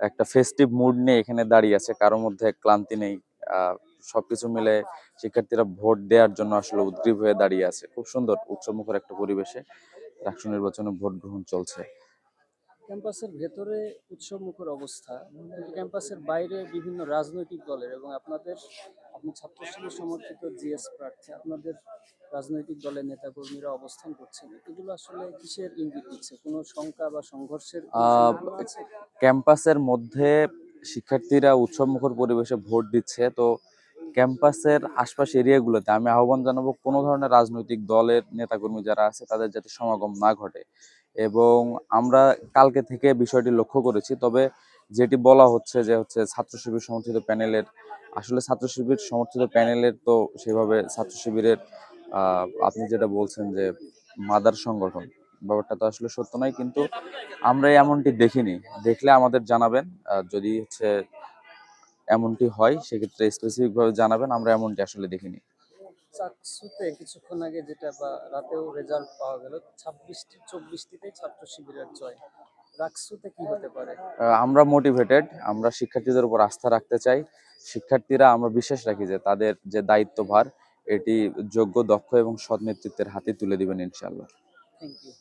একটা festive mood নিয়ে এখানে দাঁড়িয়ে আছে কারোর মধ্যে ক্লান্তি নেই। সবকিছু মিলে শিক্ষার্থীরা ভোট দেওয়ার জন্য আসলে উদ্গ্রীব হয়ে দাঁড়িয়ে আছে। খুব সুন্দর উৎসবমুখর একটা পরিবেশে রাষ্ট্র নির্বাচনে ভোট গ্রহণ চলছে। ক্যাম্পাসের ভেতরে উৎসবমুখর অবস্থা ক্যাম্পাসের বাইরে বিভিন্ন রাজনৈতিক দলের এবং আপনাদের আপনি ছাত্র শিবির সমর্থিত জিএস প্রার্থী আপনাদের রাজনৈতিক দলের নেতাকর্মীরা অবস্থান করছেন এগুলো আসলে কিসের ইঙ্গিত দিচ্ছে? কোনো শঙ্কা বা সংঘর্ষের ক্যাম্পাসের মধ্যে শিক্ষার্থীরা উৎসবমুখর পরিবেশে ভোট দিচ্ছে। তো ক্যাম্পাসের আশপাশ এরিয়াগুলোতে আমি আহ্বান জানাব কোনো ধরনের রাজনৈতিক দলের নেতাকর্মী যারা আছে, তাদের যাতে সমাগম না ঘটে। এবং আমরা কালকে থেকে বিষয়টি লক্ষ্য করেছি, তবে যেটি বলা হচ্ছে যে হচ্ছে ছাত্র শিবির সমর্থিত প্যানেলের, আসলে ছাত্র শিবির সমর্থিত প্যানেলের তো সেভাবে ছাত্র শিবিরের আপনি যেটা বলছেন যে মাদার সংগঠন ব্যাপারটা তো আসলে সত্য নয় কিন্তু আমরা এমনটি দেখিনি। দেখলে আমাদের জানাবেন যদি হচ্ছে এমনটি হয় সেক্ষেত্রে স্পেসিফিক ভাবে জানাবেন আমরা এমনটি আসলে দেখিনি। চাকসুতে কিছুক্ষণ আগে যেটা বা রাতেও রেজাল্ট পাওয়া গেল ছাব্বিশটি চব্বিশটিতে ছাত্র শিবিরের জয়। রাকসুতে কি হতে পারে? আমরা মোটিভেটেড আমরা শিক্ষার্থীদের উপর আস্থা রাখতে চাই। শিক্ষার্থীরা আমরা বিশ্বাস রাখি যে তাদের যে দায়িত্বভার এটি যোগ্য দক্ষ এবং সৎ নেতৃত্বের হাতে তুলে দিবেন ইনশাল্লাহ থ্যাংক ইউ